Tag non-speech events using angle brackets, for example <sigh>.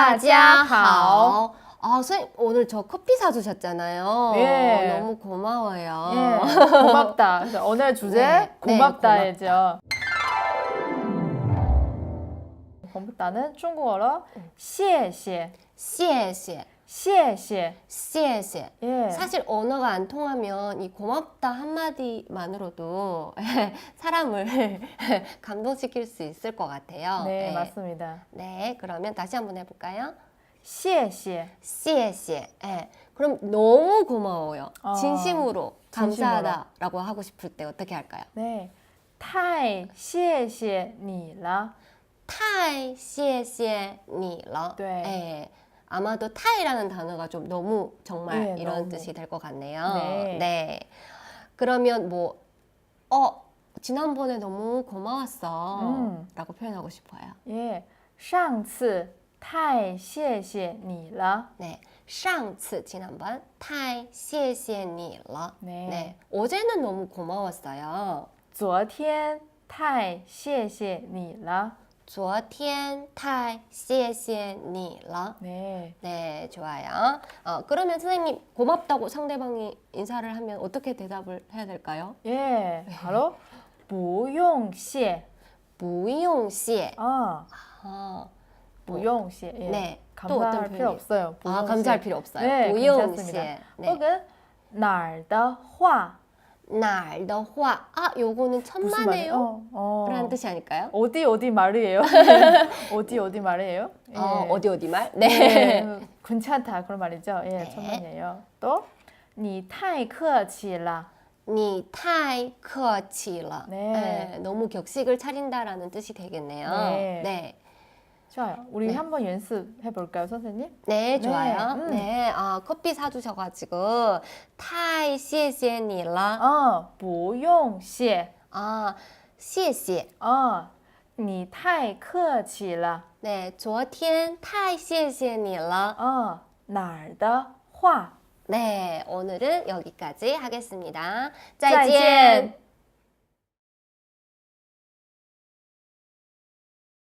大家好. 아, 선생님 오늘 저 커피 사주셨잖아요. 예. 너무 고마워요. 예, 고맙다. 그래서 오늘 주제 네, 네, 고맙다이죠. 고맙다는 중국어로 谢谢,谢谢, 谢谢.谢谢. 예. 사실 언어가 안 통하면 이 고맙다 한마디만으로도 <laughs> 사람을 <laughs> 감동시킬 수 있을 것 같아요. 네, 맞습니다. 네, 그러면 다시 한번 해볼까요? 谢谢.씨에 씨에. 예. 그럼 너무 고마워요. 어, 진심으로 진심으로. 감사하다라고 하고 싶을 때 어떻게 할까요? 네. 太谢谢你了.太谢谢你了. 네. 예. 아마도 타이라는 단어가 좀 너무 정말 예, 이런 너무. 뜻이 될 것 같네요. 네. 그러면 뭐, 어, 지난번에 너무 고마웠어. 음. 라고 표현하고 싶어요. 예. 上次太谢谢你了. 네. 上次 지난번 太谢谢你了. 네. 네. 어제는 너무 고마웠어요. 昨天太谢谢你了. 昨天太谢谢你了. 네. 네, 좋아요. 어, 그러면 선생님 고맙다고 상대방이 인사를 하면 어떻게 대답을 해야 될까요? 예. 바로 不用谢.不用谢. 아, 아, 不用谢. 예. 네. 또 어떤 감사할 필요 표현이에요? 없어요. 不 아, 用 감사할 谢. 필요 없어요. 네, 不用 괜찮습니다. 谢. 네. 혹은 哪儿的 话哪儿的话. 아, 요거는 무슨 말이에요? 천만에요? 어, 어. 라는 뜻이 아닐까요? 어디 어디 말이에요? <laughs> 어디 어디 말이에요? 예. 어, 어디 어디 말? 네. 네, 괜찮다 그런 말이죠. 예, 네. 천만이에요. 또, 你太客气了.你太客气了. 네. 네, 너무 격식을 차린다라는 뜻이 되겠네요. 네. 네. 좋아요. 우리 네. 한번 연습해 볼까요, 선생님? 네, 좋아요. 음. 네, 아, 커피 사주셔가지고, 太谢谢你了. 어, 不用谢. 아, 谢谢. 어, 你太客气了. 네, 昨天太谢谢你了. 어, 哪儿的话. 네, 오늘은 여기까지 하겠습니다. 再见. 再见.